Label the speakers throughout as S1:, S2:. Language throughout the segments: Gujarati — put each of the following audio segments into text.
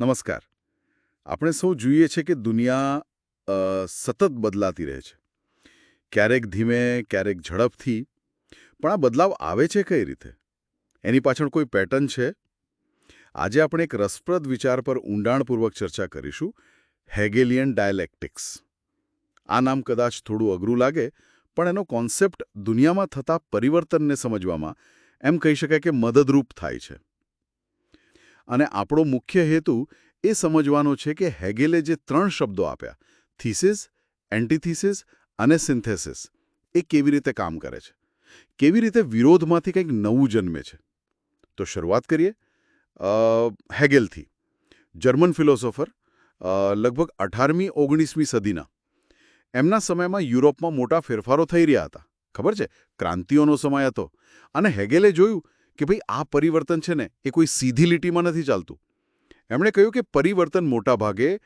S1: નમસ્કાર. આપણે સૌ જોઈએ છે કે દુનિયા સતત બદલાતી રહે છે. ક્યારેક ધીમે, ક્યારેક ઝડપથી, પણ આ બદલાવ આવે છે કઈ રીતે? એની પાછળ કોઈ પેટર્ન છે? આજે આપણે એક રસપ્રદ વિચાર પર ઊંડાણપૂર્વક ચર્ચા કરીશું, હેગેલિયન ડાયલેક્ટિક્સ. આ નામ કદાચ થોડું અઘરું લાગે, પણ એનો કોન્સેપ્ટ દુનિયામાં થતા પરિવર્તનને સમજવામાં એમ કહી શકાય કે મદદરૂપ થાય છે. અને આપણો મુખ્ય હેતુ એ સમજવાનો છે કે હેગેલે જે ત્રણ શબ્દો આપ્યા, થીસિસ, એન્ટીથીસિસ અને સિન્થેસિસ, એ કેવી રીતે કામ કરે છે? કેવી રીતે વિરોધમાંથી કંઈક નવું જન્મે છે? તો શરૂઆત કરીએ. હેગેલથી. જર્મન ફિલોસોફર લગભગ અઢારમી, ઓગણીસમી સદીના. એમના સમયમાં યુરોપમાં મોટા ફેરફારો થઈ રહ્યા હતા. ખબર છે? ક્રાંતિઓનો સમય હતો. અને હેગેલે જોયું કે ભાઈ આ પરિવર્તન છે ને એ કોઈ સીધી લીટીમાં નથી ચાલતું. એમણે કહ્યું કે પરિવર્તન મોટા ભાગે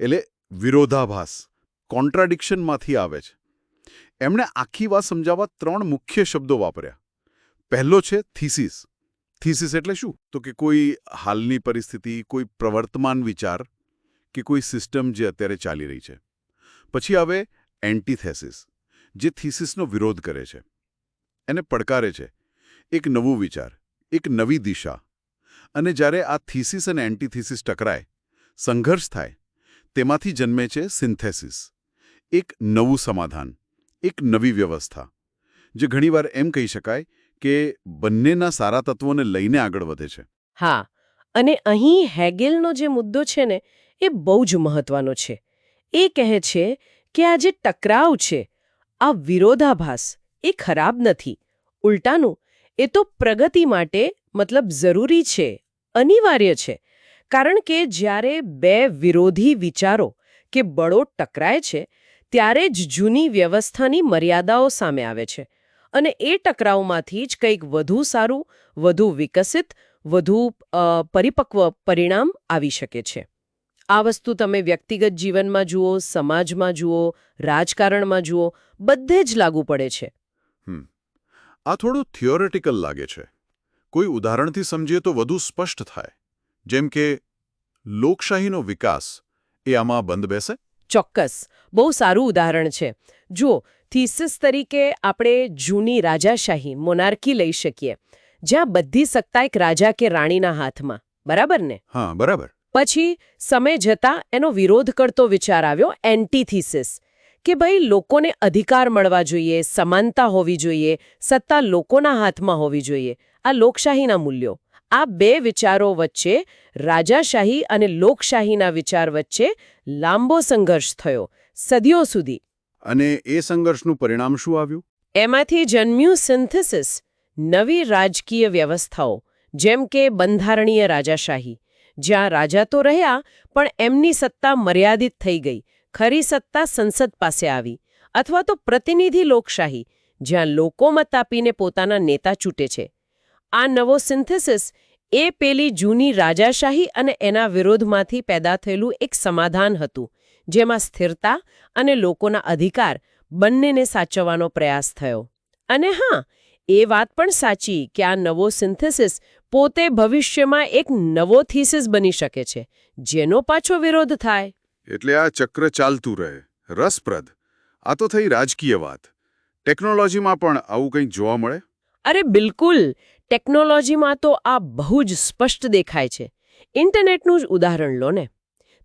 S1: એટલે વિરોધાભાસ, કોન્ટ્રાડિક્શનમાંથી આવે છે. એમણે આખી વાત સમજાવવા ત્રણ મુખ્ય શબ્દો વાપર્યા. પહેલો છે થીસીસ. થીસીસ એટલે શું? તો કે કોઈ હાલની પરિસ્થિતિ, કોઈ પ્રવર્તમાન વિચાર કે કોઈ સિસ્ટમ જે અત્યારે ચાલી રહી છે. પછી આવે એન્ટીથેસિસ, જે થીસીસનો વિરોધ કરે છે. એને પડકારે છે. એક નવું વિચાર, એક નવી દિશા. અને જ્યારે આ થીસિસ અને એન્ટીથીસિસ ટકરાય, સંઘર્ષ થાય, તેમાંથી જન્મે છે સિન્થેસિસ. એક નવું સમાધાન, એક નવી વ્યવસ્થા. જે ઘણીવાર એમ કહી શકાય કે બંનેના સારા તત્વોને લઈને આગળ વધે છે.
S2: હા, અને અહીં હેગેલનો જે મુદ્દો છે ને, એ બહુ જ મહત્વનો છે. એ કહે છે કે આ જે ટકરાવ છે, આ વિરોધાભાસ એ ખરાબ નથી. ઉલટાનું એ તો પ્રગતિ માટે મતલબ જરૂરી છે, અનિવાર્ય છે. કારણ કે જ્યારે બે વિરોધી વિચારો કે બળો ટકરાય છે, ત્યારે જ જૂની વ્યવસ્થાની મર્યાદાઓ સામે આવે છે અને એ ટકરાવમાંથી જ કંઈક વધુ સારું, વધુ વિકસિત, વધુ પરિપક્વ પરિણામ આવી શકે છે. આ વસ્તુ તમે વ્યક્તિગત જીવનમાં જુઓ, સમાજમાં જુઓ, રાજકારણમાં જુઓ, બધે જ લાગુ પડે છે.
S1: આ થોડું થિયોરેટિકલ લાગે છે. કોઈ ઉદાહરણથી સમજીએ તો વધુ સ્પષ્ટ થાય. જેમ કે લોકશાહીનો વિકાસ એ આમાં બંધ બેસે?
S2: ચોક્કસ. બહુ સારું ઉદાહરણ છે. જો થીસિસ તરીકે આપણે જૂની રાજાશાહી મોનાર્કી લઈ શકીએ જ્યાં બધી સત્તા એક રાજા કે રાણીના હાથમાં. બરાબર ને?
S1: હા બરાબર.
S2: પછી સમય જતાં એનો વિરોધ કરતો વિચાર આવ્યો એન્ટીથીસિસ કે ભાઈ લોકોને અધિકાર મળવા જોઈએ સમાનતા હોવી જોઈએ સત્તા લોકોના હાથમાં હોવી જોઈએ. આ લોકશાહીના મૂલ્યો. આ બે વિચારો વચ્ચે રાજાશાહી અને લોકશાહીના વિચાર વચ્ચે લાંબો સંઘર્ષ થયો સદીઓ સુધી.
S1: અને એ સંઘર્ષનું પરિણામ શું આવ્યું?
S2: એમાંથી જન્મ્યું સિન્થેસિસ નવી રાજકીય વ્યવસ્થાઓ જેમ કે બંધારણીય રાજાશાહી. જ્યાં રાજા તો રહ્યા પણ એમની સત્તા મર્યાદિત થઈ ગઈ. ખરી સત્તા સંસદ પાસે આવી અથવા તો પ્રતિનિધિ લોકશાહી, જ્યાં લોકો મત આપીને પોતાના નેતા ચૂંટે છે. આ નવો સિન્થેસિસ એ પેલી જૂની રાજાશાહી અને એના વિરોધમાંથી પેદા થયેલું એક સમાધાન હતું, જેમાં સ્થિરતા અને લોકોના અધિકાર બંનેને સાચવવાનો પ્રયાસ થયો. અને હા, એ વાત પણ સાચી કે આ નવો સિન્થેસિસ પોતે ભવિષ્યમાં એક નવો થીસિસ બની શકે છે, જેનો પાછો વિરોધ થાય.
S1: એટલે આ ચક્ર ચાલતું રહે. રસપ્રદ. આ તો થઈ રાજકીય વાત. ટેકનોલોજીમાં પણ આવું કંઈક જોવા મળે?
S2: અરે બિલકુલ. ટેકનોલોજીમાં તો આ બહુ જ સ્પષ્ટ દેખાય છે. ઇન્ટરનેટનું જ ઉદાહરણ લો ને.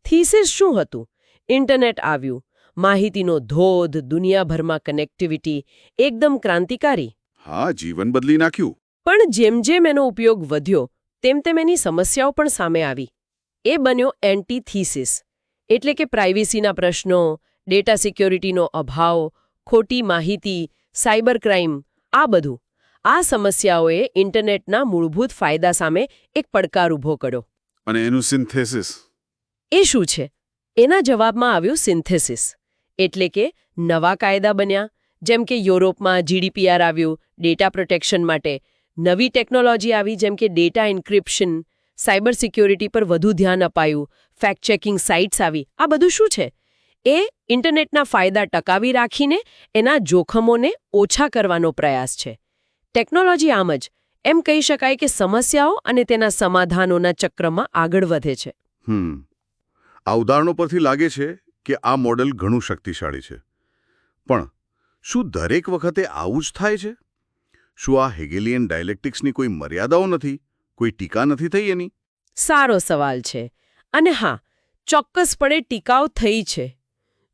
S2: થીસિસ શું હતું? ઇન્ટરનેટ આવ્યું. માહિતીનો ધોધ દુનિયાભરમાં કનેક્ટિવિટી એકદમ ક્રાંતિકારી.
S1: હા જીવન બદલી નાખ્યું.
S2: પણ જેમ જેમ એનો ઉપયોગ વધ્યો તેમ તેમ એની સમસ્યાઓ પણ સામે આવી. એ બન્યો એન્ટીથીસિસ. એટલે કે પ્રાઇવેસીના પ્રશ્નો ડેટા સિક્યોરિટીનો અભાવ ખોટી માહિતી સાયબર ક્રાઇમ આ બધું. આ સમસ્યાઓએ ઇન્ટરનેટના મૂળભૂત ફાયદા સામે એક પડકાર ઊભો કર્યો.
S1: અને એનું સિન્થેસિસ
S2: એ શું છે? એના જવાબમાં આવ્યું સિન્થેસિસ એટલે કે નવા કાયદા બન્યા. જેમ કે યુરોપમાં જીડીપીઆર આવ્યું ડેટા પ્રોટેક્શન માટે. નવી ટેકનોલોજી આવી જેમ કે ડેટા એન્ક્રિપ્શન સાયબર સિક્યોરિટી પર વધુ ધ્યાન અપાયું. ફેક્ટ ચેકિંગ સાઇટ્સ આવી. આ બધું શું છે? એ ઇન્ટરનેટના ફાયદા ટકાવી રાખીને એના જોખમોને ઓછા કરવાનો પ્રયાસ છે. ટેકનોલોજી આમ જ, એમ કહી શકાય કે સમસ્યાઓ અને તેના સમાધાનોના ચક્રમાં આગળ વધે છે.
S1: આ ઉદાહરણો પરથી લાગે છે કે આ મોડેલ ઘણું શક્તિશાળી છે. પણ શું દરેક વખતે આવું જ થાય છે? શું આ હેગેલિયન ડાયલેક્ટિક્સની કોઈ મર્યાદાઓ નથી? કોઈ ટીકા નથી થઈ એની?
S2: સારો સવાલ છે. અને હા, ચોક્કસપણે ટીકાઓ થઈ છે.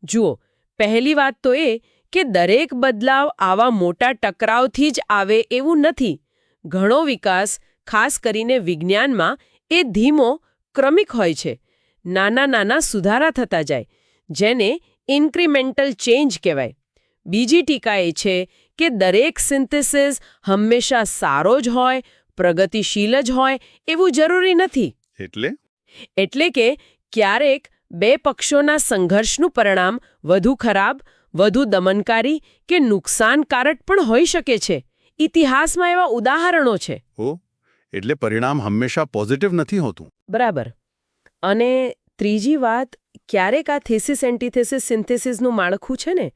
S2: જુઓ, પહેલી વાત તો એ કે દરેક બદલાવ આવા મોટા ટકરાવથી જ આવે એવું નથી. ઘણો વિકાસ, ખાસ કરીને વિજ્ઞાનમાં, એ ધીમો, ક્રમિક હોય છે. નાના નાના સુધારા થતા જાય, જેને ઇન્ક્રીમેન્ટલ ચેન્જ કહેવાય. બીજી ટીકા એ છે કે દરેક સિન્થેસિસ હંમેશા સારો જ હોય પ્રગતિશીલ જ હોય એવું જરૂરી નથી.
S1: એટલે?
S2: એટલે કે ક્યારેક બે પક્ષોના સંઘર્ષનું પરિણામ વધુ ખરાબ વધુ દમનકારી કે નુકસાનકારક પણ હોઈ શકે છે. ઇતિહાસમાં એવા ઉદાહરણો છે.
S3: ઓ એટલે પરિણામ હંમેશા પોઝિટિવ નથી હોતું.
S2: બરાબર. અને ત્રીજી વાત ક્યારેક આ થેસિસ એન્ટીથેસિસ સિન્થેસિસનું માળખું છે ને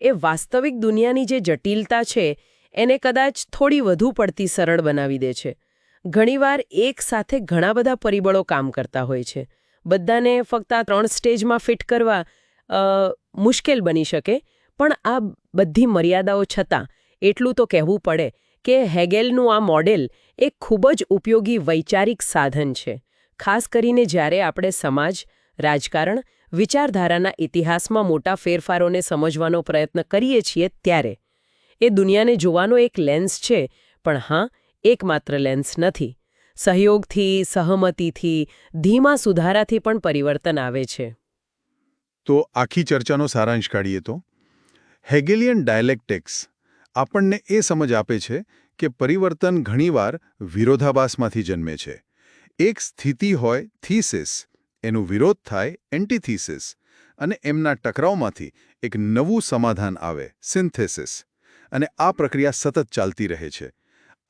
S2: એ વાસ્તવિક દુનિયાની જે જટિલતા છે એને કદાચ થોડી વધુ પડતી સરળ બનાવી દે છે. ઘણીવાર એક સાથે ઘણા બધા પરિબળો કામ કરતા હોય છે. બધાને ફક્ત આ ત્રણ સ્ટેજમાં ફિટ કરવા મુશ્કેલ બની શકે, પણ આ બધી મર્યાદાઓ છતાં એટલું તો કહેવું પડે કે હેગેલનું આ મોડેલ એક ખૂબ જ ઉપયોગી વૈચારિક સાધન છે. ખાસ કરીને જ્યારે આપણે સમાજ, રાજકારણ, વિચારધારાના ઇતિહાસમાં મોટા ફેરફારોને સમજવાનો પ્રયત્ન કરીએ છીએ ત્યારે. એ દુનિયાને જોવાનો એક લેન્સ છે, પણ હા, એકમાત્ર લેન્સ નથી. સહયોગથી, સહમતિથી, ધીમા સુધારાથી પણ પરિવર્તન આવે છે.
S3: તો આખી ચર્ચાનો સારાંશ કાઢીએ તો? હેગેલિયન ડાયલેક્ટિક્સ આપણને એ સમજ આપે છે કે પરિવર્તન ઘણીવાર વિરોધાભાસમાંથી જન્મે છે. એક સ્થિતિ હોય થીસિસ એનું વિરોધ થાય એન્ટીથીસિસ અને એમના ટકરાવમાંથી એક નવું સમાધાન આવે સિન્થેસિસ અને આ પ્રક્રિયા સતત ચાલતી રહે છે.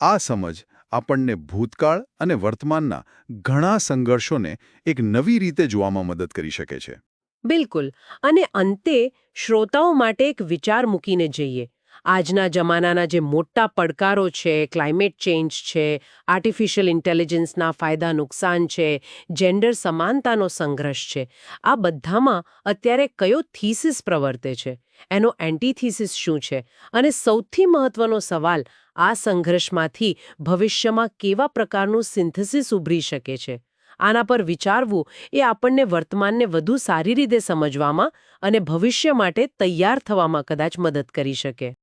S3: આ સમજ આપણને ભૂતકાળ અને વર્તમાનના ઘણા સંઘર્ષોને એક નવી રીતે જોવામાં મદદ કરી શકે છે.
S2: બિલકુલ. અને અંતે શ્રોતાઓ માટે એક વિચાર મૂકીને જઈએ. આજના જમાનાના જે મોટા પડકારો છે ક્લાઇમેટ ચેન્જ છે આર્ટિફિશિયલ ઇન્ટેલિજન્સના ફાયદા, નુકસાન છે જેન્ડર સમાનતાનો સંઘર્ષ છે, આ બધામાં અત્યારે કયો થીસિસ પ્રવર્તે છે? એનો એન્ટીથીસિસ શું છે? અને સૌથી મહત્વનો સવાલ, આ સંઘર્ષમાંથી ભવિષ્યમાં કેવા પ્રકારનું સિન્થેસિસ ઉભરી શકે છે? આના પર વિચારવું એ આપણને વર્તમાનને વધુ સારી રીતે સમજવામાં અને ભવિષ્ય માટે તૈયાર થવામાં કદાચ મદદ કરી શકે.